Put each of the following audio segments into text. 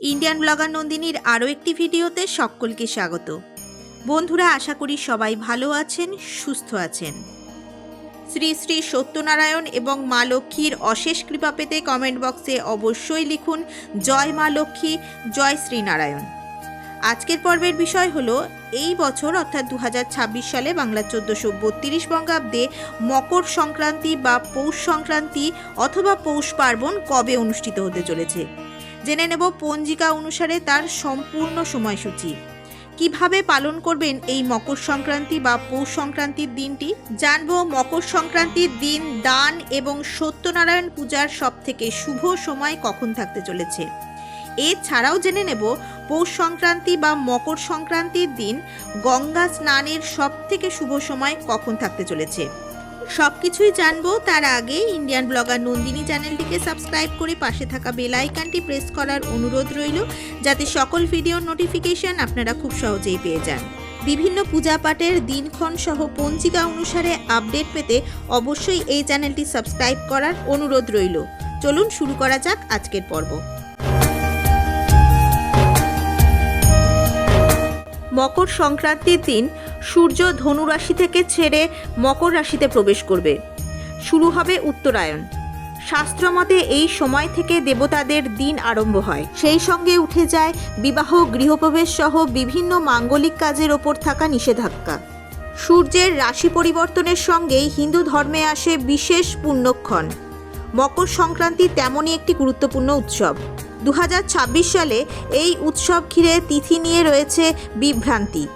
Indian blogger নন্দিনীর আরও একটি ভিডিওতে সকলকে স্বাগত। বন্ধুরা, আশা করি সবাই ভালো আছেন, সুস্থ আছেন। শ্রী শ্রী সত্যনারায়ণ এবং মা লক্ষ্মীর অশেষ কৃপা পেতে কমেন্ট বক্সে অবশ্যই লিখুন, জয় মা লক্ষ্মী, জয় শ্রীনারায়ণ। আজকের পর্বের বিষয় হলো, এই বছর অর্থাৎ দু হাজার ছাব্বিশ সালে বাংলা চোদ্দোশো বত্রিশ বঙ্গাব্দে মকর সংক্রান্তি বা পৌষ সংক্রান্তি অথবা পৌষ পার্বণ কবে অনুষ্ঠিত হতে চলেছে? জেনে নেব পঞ্জিকা অনুসারে তার সম্পূর্ণ সময়সূচি। কীভাবে পালন করবেন এই মকর সংক্রান্তি বা পৌষ সংক্রান্তির দিনটি? জানব মকর সংক্রান্তির দিন দান এবং সত্যনারায়ণ পূজার সব থেকে শুভ সময় কখন থাকতে চলেছে। এছাড়াও জেনে নেব পৌষ সংক্রান্তি বা মকর সংক্রান্তির দিন গঙ্গা স্নানের সব থেকে শুভ সময় কখন থাকতে চলেছে। সব কিছুই জানব, তার আগে ইন্ডিয়ান ব্লগার নন্দিনী চ্যানেলটিকে সাবস্ক্রাইব করে পাশে থাকা বেল আইকনটি প্রেস করার অনুরোধ রইল, যাতে সকল ভিডিওর নোটিফিকেশন আপনারা খুব সহজেই পেয়ে যান। বিভিন্ন পূজা পাঠের দিনক্ষণ সহ পঞ্জিকা অনুসারে আপডেট পেতে অবশ্যই এই চ্যানেলটি সাবস্ক্রাইব করার অনুরোধ রইল। চলুন শুরু করা যাক আজকের পর্ব। মকর সংক্রান্তির দিন সূর্য ধনুরাশি থেকে ছেড়ে মকর রাশিতে প্রবেশ করবে। শুরু হবে উত্তরায়ণ। শাস্ত্রমতে এই সময় থেকে দেবতাদের দিন আরম্ভ হয়। সেই সঙ্গে উঠে যায় বিবাহ, গৃহপ্রবেশ সহ বিভিন্ন মাঙ্গলিক কাজের ওপর থাকা নিষেধাজ্ঞা। সূর্যের রাশি পরিবর্তনের সঙ্গেই হিন্দু ধর্মে আসে বিশেষ পুণ্যক্ষণ। মকর সংক্রান্তি তেমনই একটি গুরুত্বপূর্ণ উৎসব। দু হাজার ছাব্বিশ সালে এই উৎসব ঘিরে তিথি নিয়ে রয়েছে বিভ্রান্তি।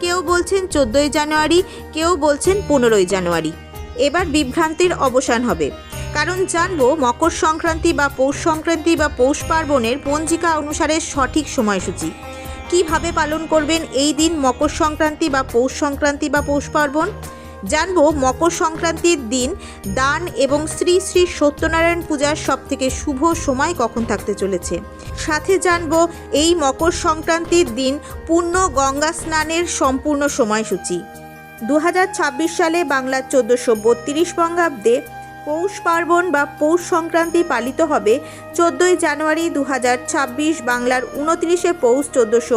কেউ বলছেন চোদ্দোই জানুয়ারি, কেউ বলছেন পনেরোই জানুয়ারি। এবার বিভ্রান্তির অবসান হবে। কারণ জানব মকর সংক্রান্তি বা পৌষ সংক্রান্তি বা পৌষ পার্বণের পঞ্জিকা অনুসারে সঠিক সময়সূচি। কীভাবে পালন করবেন এই দিন মকর সংক্রান্তি বা পৌষ সংক্রান্তি বা পৌষ পার্বণ? জানব মকর সংক্রান্তির দিন, দান এবং শ্রী শ্রী সত্যনারায়ণ পূজার সব থেকে শুভ সময় কখন থাকতে চলেছে? সাথে জানব এই মকর সংক্রান্তির দিন পূর্ণ গঙ্গা স্নানের সম্পূর্ণ সময়সূচি। দু হাজার ছাব্বিশ সালে বাংলার চোদ্দোশো বত্রিশ বঙ্গাব্দে পৌষ পার্বণ বা পৌষ সংক্রান্তি পালিত হবে চোদ্দোই জানুয়ারি দু হাজার ছাব্বিশ বাংলার উনত্রিশে পৌষ চোদ্দোশো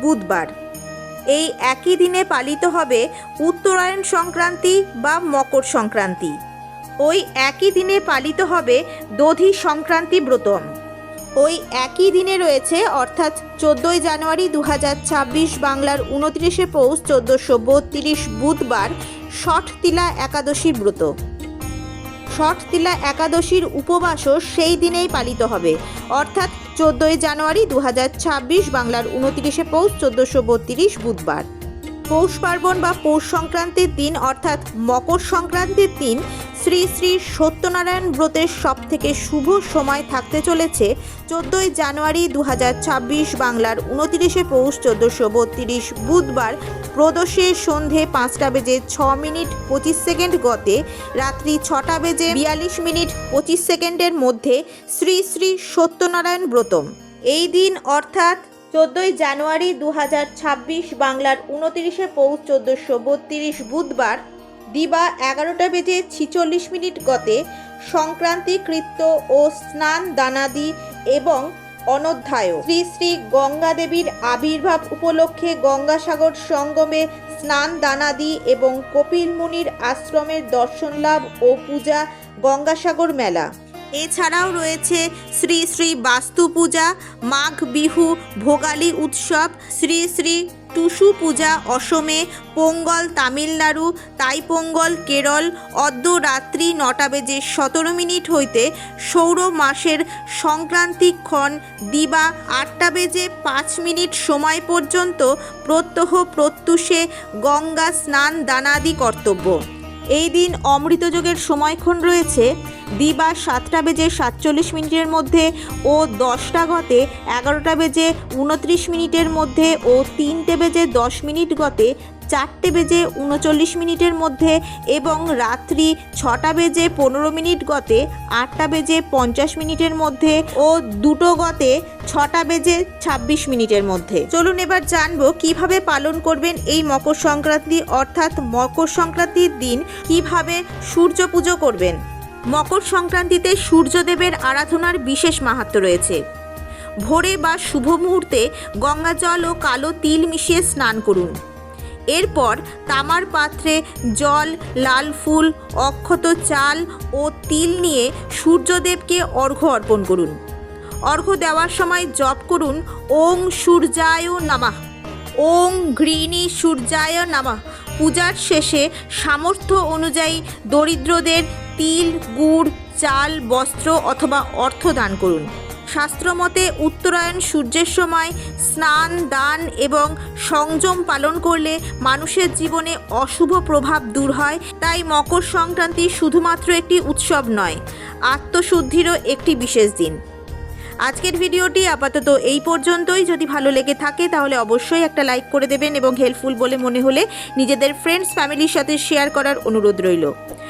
বুধবার। এই একই দিনে পালিত হবে উত্তরায়ণ সংক্রান্তি বা মকর সংক্রান্তি। ওই একই দিনে পালিত হবে দধি সংক্রান্তি ব্রতম। ওই একই দিনে রয়েছে, অর্থাৎ চোদ্দোই জানুয়ারি দু হাজার ছাব্বিশ বাংলার উনত্রিশে পৌষ চোদ্দোশো বত্রিশ বুধবার ষঠ তিলা একাদশী ব্রত। ষঠ তিলা একাদশীর উপবাসও সেই দিনেই পালিত হবে, অর্থাৎ চোদ্দোই জানুয়ারি দু হাজার ছাব্বিশ বাংলার উনতিরিশে পৌষ চোদ্দোশো বুধবার। পৌষ পার্বণ বা পৌষ সংক্রান্তির দিন অর্থাৎ মকর সংক্রান্তির দিন শ্রী শ্রী সত্যনারায়ণ ব্রতের সব থেকে শুভ সময় থাকতে চলেছে চোদ্দোই জানুয়ারি দু হাজার ছাব্বিশ বাংলার উনত্রিশে পৌষ চোদ্দোশো বত্রিশ বুধবার প্রদোষে সন্ধে পাঁচটা বেজে ছ মিনিট পঁচিশ সেকেন্ড গতে রাত্রি ছটা বেজে বিয়াল্লিশ মিনিট পঁচিশ সেকেন্ডের মধ্যে শ্রী শ্রী সত্যনারায়ণ ব্রতম। এই দিন অর্থাৎ চোদ্দোই জানুয়ারি দু হাজার ছাব্বিশ বাংলার উনতিরিশে পৌষ চোদ্দোশো বত্রিশ বুধবার দিবা এগারোটা বেজে ছিচল্লিশ মিনিট গতে সংক্রান্তি কৃত্য ও স্নান দানাদি এবং অনধ্যায় শ্রী শ্রী গঙ্গা দেবীর আবির্ভাব উপলক্ষে গঙ্গাসাগর সঙ্গমে স্নান দানাদি এবং কপিল মুনির আশ্রমের দর্শন লাভ ও পূজা গঙ্গাসাগর মেলা। এছাড়াও রয়েছে শ্রী শ্রী বাস্তু পূজা, মাঘ বিহু, ভোগালী উৎসব, শ্রী শ্রী টুসু পূজা অসমে, পোঙ্গল তামিলনাড়ু, তাইপোঙ্গল কেরল, অর্ধরাত্রি নটা বেজে সতেরো মিনিট হইতে সৌর মাসের সংক্রান্তিক্ষণ দিবা আটটা বেজে পাঁচ মিনিট সময় পর্যন্ত প্রত্যহ প্রত্যুষে গঙ্গা স্নান দানাদি কর্তব্য। এই দিন অমৃতযোগের সময়ক্ষণ রয়েছে। দিবা সাতটা বেজে সাতচল্লিশ মিনিটের মধ্যে ও দশটা গতে এগারোটা বেজে উনত্রিশ মিনিটের মধ্যে ও তিনটে বেজে দশ মিনিট গতে চারটে বেজে উনচল্লিশ মিনিটের মধ্যে এবং রাত্রি ছটা বেজে পনেরো মিনিট গতে আটটা বেজে পঞ্চাশ মিনিটের মধ্যে ও দুটো গতে ছটা বেজে ছাব্বিশ মিনিটের মধ্যে। চলুন এবার জানব কীভাবে পালন করবেন এই মকর সংক্রান্তি অর্থাৎ মকর সংক্রান্তির দিন কীভাবে সূর্য পুজো করবেন। মকর সংক্রান্তিতে সূর্যদেবের আরাধনার বিশেষ মাহাত্ম্য রয়েছে। ভোরে বা শুভ মুহূর্তে গঙ্গা জল ও কালো তিল মিশিয়ে স্নান করুন। এরপর তামার পাত্রে জল, লাল ফুল, অক্ষত চাল ও তিল নিয়ে সূর্যদেবকে অর্ঘ্য অর্পণ করুন। অর্ঘ্য দেওয়ার সময় জপ করুন, ওং সূর্যায় নামাহ ওং ঘৃণী সূর্যায় নামা। পূজার শেষে সামর্থ্য অনুযায়ী দরিদ্রদের তিল, গুড়, চাল, বস্ত্র অথবা অর্থ দান করুন। শাস্ত্রমতে উত্তরায়ণ সূর্যের সময় স্নান, দান এবং সংযম পালন করলে মানুষের জীবনে অশুভ প্রভাব দূর হয়, তাই মকর সংক্রান্তি শুধুমাত্র একটি উৎসব নয়, আত্মশুদ্ধিরও একটি বিশেষ দিন। আজকের ভিডিওটি আপাতত এই পর্যন্তই। যদি ভালো লেগে থাকে তাহলে অবশ্যই একটা লাইক করে দেবেন এবং হেল্পফুল বলে মনে হলে নিজেদের ফ্রেন্ডস ফ্যামিলির সাথে শেয়ার করার অনুরোধ রইল।